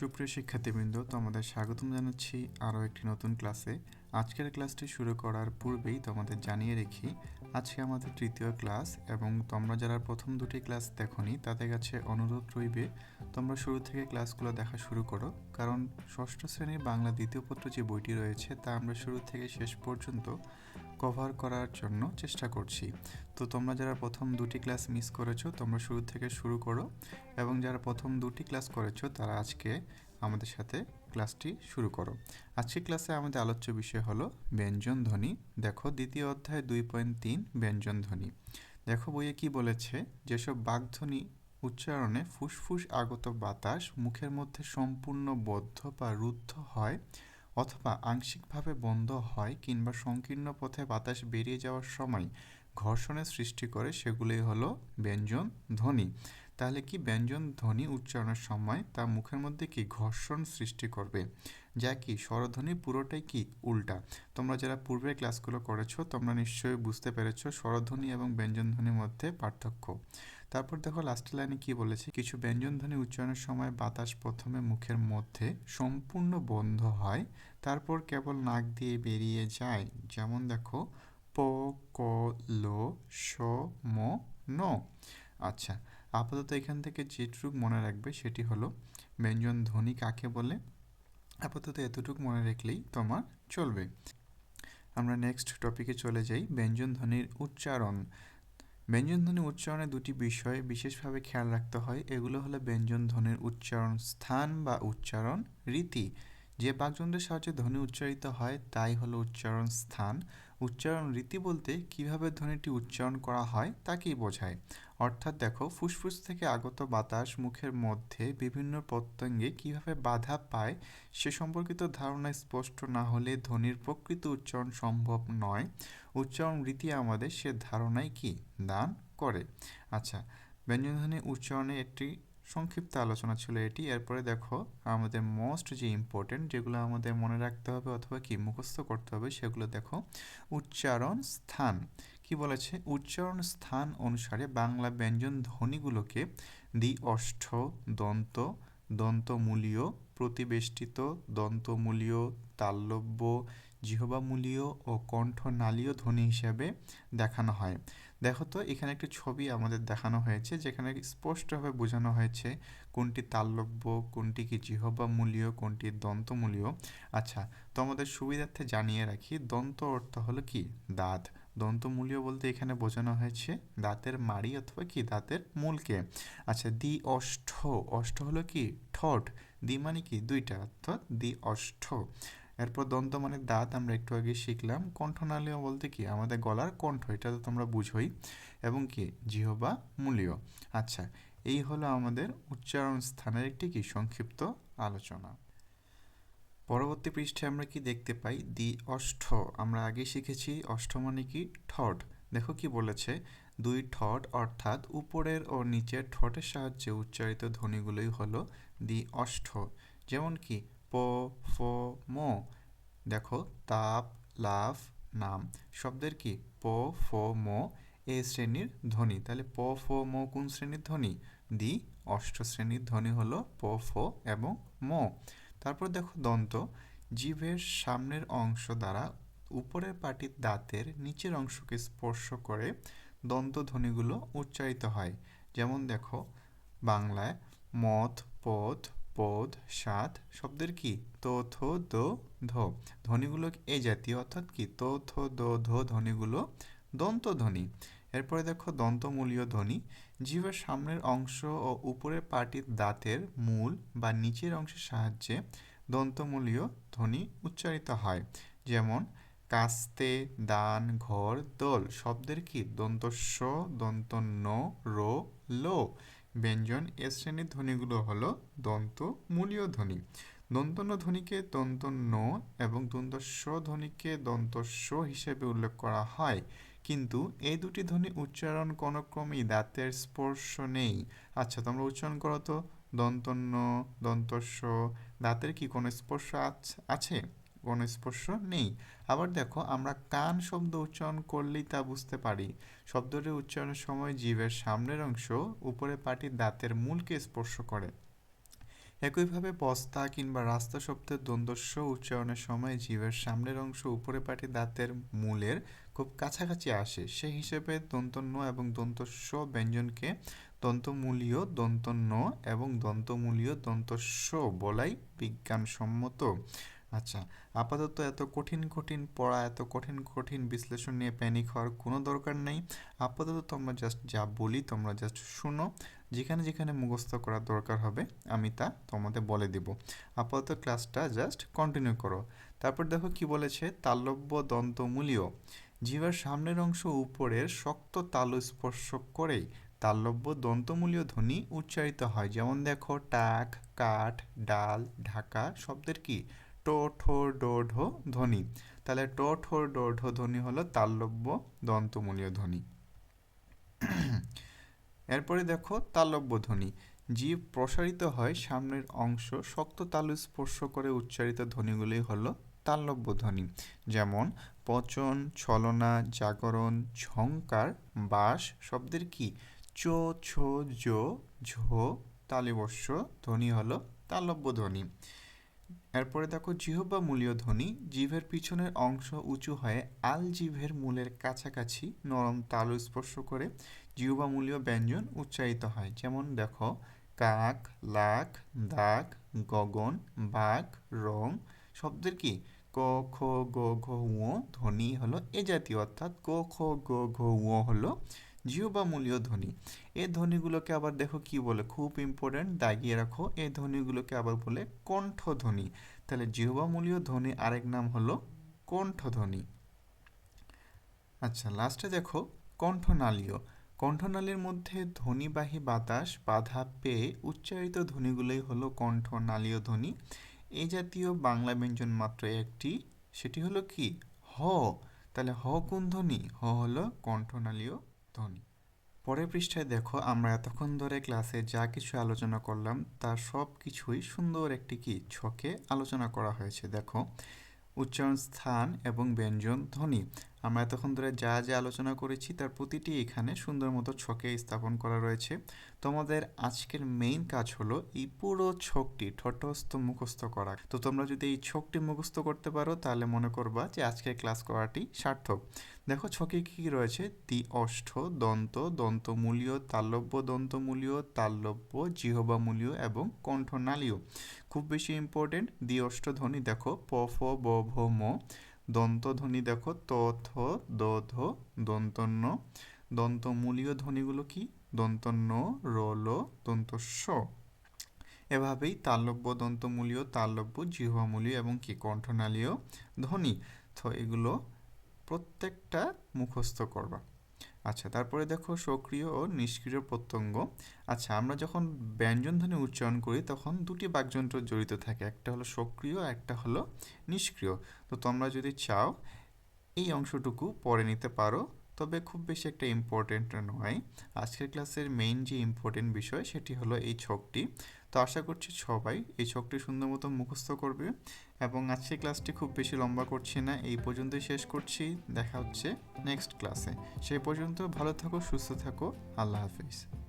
সুপ্রিয় শিক্ষার্থীবৃন্দ, তোমাদের স্বাগতম জানাচ্ছি আরও একটি নতুন ক্লাসে। আজকের ক্লাসটি শুরু করার পূর্বেই তোমাদের জানিয়ে রেখি, আজকে আমাদের তৃতীয় ক্লাস এবং তোমরা যারা প্রথম দুটি ক্লাস দেখনি, তাদের কাছে অনুরোধ রইবে, তোমরা শুরু থেকে ক্লাসগুলো দেখা শুরু করো। কারণ ষষ্ঠ শ্রেণির বাংলা দ্বিতীয় পত্র যে বইটি রয়েছে, তা আমরা শুরু থেকে শেষ পর্যন্ত কভার করার জন্য চেষ্টা করছি। তো তোমরা যারা প্রথম দুটি ক্লাস মিস করেছ, তোমরা শুরু থেকে শুরু করো এবং যারা প্রথম দুটি ক্লাস করেছ, তারা আজকে আমাদের সাথে ক্লাসটি শুরু করো। আজকে ক্লাসে আমাদের আলোচ্য বিষয় হলো ব্যঞ্জন ধ্বনি। দেখো, দ্বিতীয় অধ্যায় দুই পয়েন্ট তিন, ব্যঞ্জন ধ্বনি। দেখো বইয়ে কি বলেছে, যেসব বাগধ্বনি উচ্চারণে ফুসফুস আগত বাতাস মুখের মধ্যে সম্পূর্ণ বদ্ধ বা রুদ্ধ হয় অথবা আংশিকভাবে বন্ধ হয় কিংবা সংকীর্ণ পথে বাতাস বেরিয়ে যাওয়ার সময় ঘর্ষণের সৃষ্টি করে, সেগুলোই হলো ব্যঞ্জন ধ্বনি। তাহলে কি ব্যঞ্জন ধ্বনি উচ্চারণের সময় তা মুখের মধ্যে কি ঘর্ষণ সৃষ্টি করবে? যা কি, স্বরধ্বনি পুরোটাই কি? উল্টা। তোমরা যারা পূর্বের ক্লাসগুলো করেছ, তোমরা নিশ্চয়ই বুঝতে পেরেছ স্বরধ্বনি এবং ব্যঞ্জন ধ্বনির মধ্যে পার্থক্য। তারপর দেখো লাস্ট লাইনে কি বলেছে? কিছু ব্যঞ্জন ধ্বনি উচ্চারণের সময় বাতাস প্রথমে মুখের মধ্যে সম্পূর্ণ বন্ধ হয়, তারপর কেবল নাক দিয়ে বেরিয়ে যায়। যেমন দেখো, প, ক, ল, স, ম, ন। আচ্ছা আপাতত এখান থেকে যেটুক মনে রাখবে সেটি হলো ব্যঞ্জন ধ্বনি কাকে বলে? আপাতত এতটুকু মনে রাখলেই তোমার চলবে। আমরা নেক্সট টপিকে চলে যাই, ব্যঞ্জন ধ্বনির উচ্চারণ। ব্যঞ্জন ধ্বনি উচ্চারণে দুটি বিষয় বিশেষভাবে খেয়াল রাখতে হয়। এগুলো হলো ব্যঞ্জন ধ্বনির উচ্চারণ স্থান বা উচ্চারণ রীতি। যে বাকযন্ত্রের সাহায্যে ধ্বনি উচ্চারিত হয়, তাই হলো উচ্চারণ স্থান। উচ্চারণ রীতি বলতে কীভাবে ধ্বনিটি উচ্চারণ করা হয় তাকেই বোঝায়। অর্থাৎ দেখো, ফুসফুস থেকে আগত বাতাস মুখের মধ্যে বিভিন্ন প্রত্যঙ্গে কীভাবে বাধা পায় সে সম্পর্কিত ধারণা স্পষ্ট না হলে ধ্বনির প্রকৃত উচ্চারণ সম্ভব নয়। উচ্চারণ রীতি আমাদের সে ধারণাই কি? দান করে। আচ্ছা ব্যঞ্জনধ্বনি উচ্চারণে একটি সংক্ষিপ্ত আলোচনা ছিল এটি। এরপরে দেখো, আমাদের মোস্ট যে ইম্পর্টেন্ট যেগুলো আমাদের মনে রাখতে হবে অথবা কি মুখস্থ করতে হবে সেগুলো দেখো। উচ্চারণ স্থান। কি বলেছে? উচ্চারণ স্থান অনুসারে বাংলা ব্যঞ্জন ধ্বনিগুলোকে দ্বি অষ্ঠ, দন্ত, দন্তমূলীয়, প্রতিবেষ্টিত, দন্তমূলীয়, তাল্লব্য জিহবামূলীয় ও কণ্ঠনালীয় ধ্বনি হিসেবে দেখানো হয়। দেখো তো, এখানে একটি ছবি আমাদের দেখানো হয়েছে, যেখানে স্পষ্টভাবে বোঝানো হয়েছে কোনটি তাল্লব্য কোনটি কি জিহবামূলীয় কোনটি দন্তমূলীয় আচ্ছা তো আমাদের সুবিধার্থে জানিয়ে রাখি, দন্ত অর্থ হলো কি? দাঁত। দন্তমূলীয় বলতে এখানে বোঝানো হয়েছে দাঁতের মাড়ি অথবা কি? দাঁতের মূলকে। আচ্ছা দ্বি অষ্ঠ। অষ্ঠ হলো কি? ঠট। দ্বি মানে কি? দুইটা। অর্থাৎ দ্বি অষ্ঠ। এরপর দন্ত মানে দাঁত আমরা একটু আগে শিখলাম। কণ্ঠনালীয় বলতে কি? আমাদের গলার কণ্ঠ, এটা তো তোমরা বুঝোই। এবং কি? জিহবা মূলীয়। আচ্ছা এই হলো আমাদের উচ্চারণ স্থানের একটি কি? সংক্ষিপ্ত আলোচনা। পরবর্তী পৃষ্ঠে আমরা কি দেখতে পাই? দি অষ্ঠ। আমরা আগে শিখেছি অষ্ঠ মানে কি? ঠট। দেখো কি বলেছে? দুই ঠট অর্থাৎ উপরের ও নিচের ঠটের সাহায্যে উচ্চারিত ধ্বনিগুলোই হলো দি অষ্ঠ। যেমন কি? প, ফ দেখো, তাপ লাভ নাম শব্দের কি? প, ফ, ম এ শ্রেণির ধ্বনি। তাহলে প, ফ, ম কোন শ্রেণির ধ্বনি? দি অষ্ট শ্রেণির ধ্বনি হলো প, ফ এবং ম। তারপর দেখো দন্ত। জীবের সামনের অংশ দ্বারা উপরের পাটির দাঁতের নিচের অংশকে স্পর্শ করে দন্ত ধ্বনিগুলো উচ্চারিত হয়। যেমন দেখো, বাংলায় মথ পথ, পদ, সাত শব্দের কি? তো থো দো ধ, ধ্বনিগুলো এই জাতীয়, অর্থাৎ কি? তো থো ধো ধ্বনিগুলো দন্ত ধ্বনি। এরপরে দেখো দন্তমূলীয় ধ্বনি। জীবের সামনের অংশ ও উপরের পাটির দাঁতের মূল বা নিচের অংশের সাহায্যে দন্তমূলীয় ধ্বনি উচ্চারিত হয়। যেমন, কাস্তে, দান, ঘর, দোল। শব্দের কি? দন্তস্ব দন্ত ন রো, লো। ব্যঞ্জন, এ শ্রেণির ধ্বনিগুলো হলো দন্তমূলীয় ধ্বনি। দন্তন্য ধ্বনিকে দন্তন্য এবং দন্ত স ধ্বনিকে দন্ত স হিসেবে উল্লেখ করা হয়। কিন্তু এই দুটি ধ্বনি উচ্চারণ কোনো ক্রমেই দাঁতের স্পর্শ নেই। আচ্ছা তোমরা উচ্চারণ করো তো। দন্তন্য, দন্তস্ব, দাঁতের কি কোনো স্পর্শ আছে কোনো স্পর্শ নেই। আবার দেখো, আমরা কান শব্দ উচ্চারণ করলেই তা বুঝতে পারি। শব্দটি উচ্চারণের সময় জীবের সামনের অংশ উপরে পাটির দাঁতের মূলকে স্পর্শ করে। একইভাবে বস্তা কিংবা রাস্তা শব্দের দ্বন্দ্বস্ব উচ্চারণের সময় জীবের সামনের অংশ উপরে পাটি দাঁতের মূলের খুব কাছাকাছি আসে। সেই হিসেবে দন্তন্য এবং দন্তস্ব ব্যঞ্জনকে দন্তমূলীয় দন্তন্য এবং দন্তমূলীয় দন্তস্ব বলাই বিজ্ঞানসম্মত। আচ্ছা আপাতত এত কঠিন কঠিন পড়া, এত কঠিন কঠিন বিশ্লেষণ নিয়ে প্যানিক হওয়ার কোনো দরকার নেই। আপাতত তোমরা জাস্ট যা বলি তোমরা জাস্ট শুনো। যেখানে যেখানে মুখস্থ করার দরকার হবে, আমি তা তোমাদের বলে দেব। আপাতত ক্লাসটা জাস্ট কন্টিনিউ করো। তারপর দেখো কি বলেছে? তালব্য দন্তমূলীয়। জিভার সামনের অংশ উপরের শক্ত তালু স্পর্শ করেই তালব্য দন্তমূলীয় ধ্বনি উচ্চারিত হয়। যেমন দেখো, টাক, কাঠ, ডাল, ঢাকা শব্দের কি? টো, ঠো, ডো, ঢো ধ্বনি। তাহলে টো, ঠো, ডো, ঢো ধ্বনি হলো তালব্য দন্তমূলীয় ধ্বনি। এরপরে দেখো তালব্য ধ্বনি জীব প্রসারিত হয় সামনের অংশ শক্ত তালু স্পর্শ করে উচ্চারিত ধ্বনিগুলি হলো তালব্য ধ্বনি যেমন, পচন, ছলনা, জাগরণ, ঝংকার, বাস শব্দের কি? চো, ছো, জো, ঝো তালিবস্য ধ্বনি হলো তালব্য ধ্বনি এরপরে দেখো জিহ্বা মূলীয় ধ্বনি। জিভের পিছনের অংশ উঁচু হয়ে আল জিভের মূলের কাছাকাছি নরম তালু স্পর্শ করে জিহ্বা মূলীয় ব্যঞ্জন উচ্চারিত হয়। যেমন, দেখো, কাক লাখ দাগ গগন বাঘ রং। শব্দের কি? ক, খ, গ, ঘ উ ধ্বনি হলো এ জাতীয়, অর্থাৎ ক, খ, গ, ঘ উ হলো জিহ্বামূলীয় ধ্বনি। এই ধ্বনিগুলোকে আবার দেখো কি বলে? খুব ইম্পর্ট্যান্ট দাগিয়ে রাখো। এই ধ্বনিগুলোকে আবার বলে কণ্ঠধ্বনি। তাহলে জিহ্বামূলীয় ধ্বনি আরেক নাম হলো কণ্ঠধ্বনি। আচ্ছা লাস্টে দেখো, কণ্ঠনালীয়। কণ্ঠনালীর মধ্যে ধ্বনিবাহী বাতাস, বাধা পেয়ে উচ্চারিত ধ্বনিগুলোই হলো কণ্ঠনালীয় ধ্বনি। এই জাতীয় বাংলা ব্যঞ্জন মাত্র একটি। সেটি হলো কি? হ। তাহলে হ কোন ধ্বনি? হ হলো কণ্ঠনালীয় ধ্বনি। পরের পৃষ্ঠায় দেখো, আমরা এতক্ষণ ধরে ক্লাসে যা কিছু আলোচনা করলাম, তার সব কিছুই সুন্দর একটি কি? ছকে আলোচনা করা হয়েছে। দেখো উচ্চারণ স্থান এবং ব্যঞ্জন ধ্বনি। আমরা এতক্ষণ ধরে যা যা আলোচনা করেছি, তার প্রতিটি এখানে সুন্দর মতো ছকে স্থাপন করা রয়েছে। তোমাদের আজকের মেইন কাজ হলো এই পুরো ছকটি ঠটস্থ মুখস্থ করা। তো তোমরা যদি এই ছকটি মুখস্থ করতে পারো, তাহলে মনে করবা যে আজকের ক্লাস করাটি সার্থক। দেখো ছকে কী কী রয়েছে? তি অষ্ঠ দন্ত দন্তমূলীয় তালব্য দন্তমূলীয় তালব্য জিহবামূলীয় এবং কণ্ঠনালীয় খুব বেশি ইম্পর্টেন্ট দ্বি অষ্ট ধ্বনি দেখো, প, ফ, ব, ভ, ম। দন্তধ্বনি দেখো, ত, থ, দ, ধ দন্তন্য দন্তমূলীয় ধ্বনিগুলো কি? দন্তন্য র, ল দন্তস্ব এভাবেই তালব্য দন্তমূলীয় তালব্য জিহ্বামূলীয় এবং কি কণ্ঠনালীয় ধ্বনি। তো এগুলো প্রত্যেকটা মুখস্থ করবা। আচ্ছা তারপরে দেখো সক্রিয় ও নিষ্ক্রিয় প্রত্যঙ্গ। আচ্ছা আমরা যখন ব্যঞ্জন ধ্বনি উচ্চারণ করি, তখন দুটি বাকযন্ত্র জড়িত থাকে। একটা হলো সক্রিয় একটা হলো নিষ্ক্রিয়। তো তোমরা যদি চাও, এই অংশটুকু পরে নিতে পারো। তবে খুব বেশি একটা ইম্পর্টেন্ট নয়। আজকের ক্লাসের মেইন যে ইম্পর্টেন্ট বিষয় সেটি হলো এই ছকটি। তো আশা করছি সবাই এই ছকটি সুন্দর মতো মুখস্থ করবে এবং আজকের ক্লাসটি খুব বেশি লম্বা করছি না, এই পর্যন্তই শেষ করছি। দেখা হচ্ছে নেক্সট ক্লাসে সেই পর্যন্ত ভালো থাকো, সুস্থ থাকো। আল্লাহ হাফিজ।